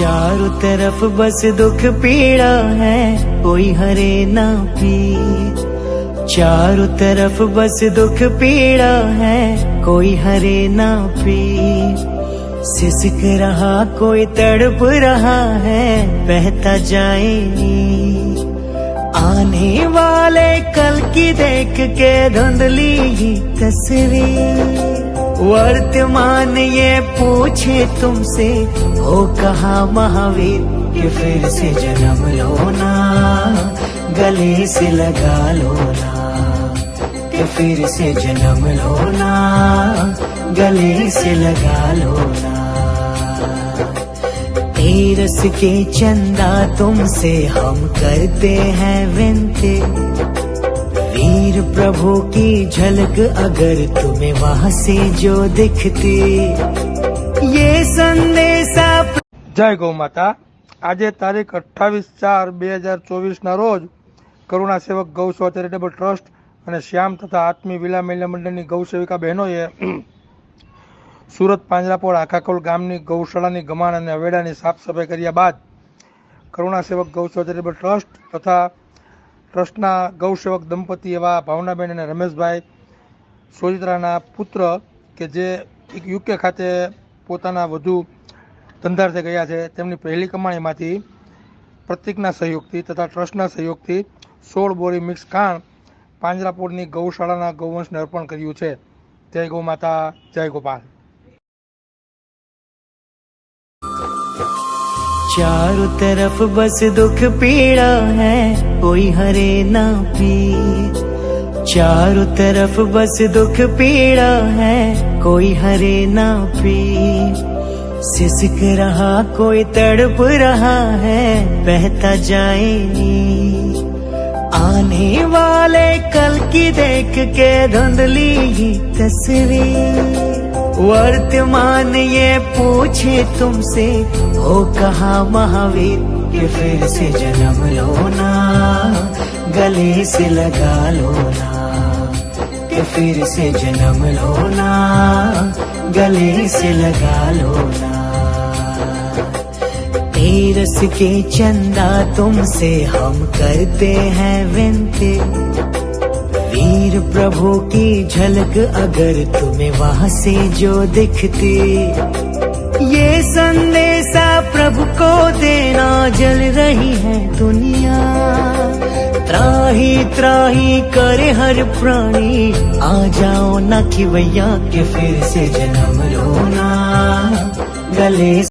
चारों तरफ़ बस दुख पीड़ा है, कोई हरे ना पीर चारों तरफ़ बस दुख पीड़ा है, कोई हरे ना पीर सिसक रहा, कोई तड़प रहा है, बहता जाए आने वाले कल की देख के धुंधली तस्वीर। वर्तमान ये पूछे तुमसे हो कहा महावीर, कि फिर से जन्म लो ना गले से लगा लो ना कि फिर से जन्म लो ना गले से लगा लो ना तेरस के चंदा तुमसे हम करते हैं विनती। प्रभु की झलक अगर तुम्हें वहां से जो दिखती ये संदेशा જય ગૌ માતા આજે તારીખ અઠ્ઠાવીસ ચાર બે હજાર ચોવીસના રોજ કરુણા સેવક ગૌસેવા ચેરિટેબલ ટ્રસ્ટ અને શ્યામ તથા આત્મી વિલા મહિલા મંડળની ગૌ સેવિકા બહેનોએ સુરત પાંજરાપોળ આખાકોલ ગામની ગૌશાળાની ગમાણ અને અવેડાની સાફ સફાઈ કર્યા બાદ કરુણા સેવક ગૌસેવા ચેરિટેબલ ટ્રસ્ટ તથા ટ્રસ્ટના ગૌસેવક દંપતી એવા ભાવનાબેન અને રમેશભાઈ સોજિત્રાના પુત્ર કે જે એક યુકે ખાતે પોતાના વધુ ધંધાર્થે ગયા છે, તેમની પહેલી કમાણીમાંથી પ્રતિકના સહયોગથી તથા ટ્રસ્ટના સહયોગથી સોળ બોરી મિક્સ ખાણ પાંજરાપોળની ગૌશાળાના ગૌવંશને અર્પણ કર્યું છે. જય ગૌ માતા, જય ગોપાલ. चारों तरफ़ बस दुख पीड़ा है, कोई हरे ना पीर चारों तरफ़ बस दुख पीड़ा है, कोई हरे ना पीर सिसक रहा, कोई तड़प रहा है, बहता जाए। आने वाले कल की देख के धुंधली तस्वीर। वर्तमान ये पूछे तुमसे हो कहा महावीर, कि फिर से जन्म लो ना गले से लगा लो ना कि फिर से जन्म लो ना गले से लगा लो ना तेरस के चंदा तुमसे हम करते हैं विनती। वीर प्रभु की झलक अगर तुम्हें वहाँ से जो दिखती। ये संदेशा प्रभु को देना, जल रही है दुनिया। त्राही त्राही करे हर प्राणी। आ जाओ ना कि भैया के फिर से जन्म लो ना गले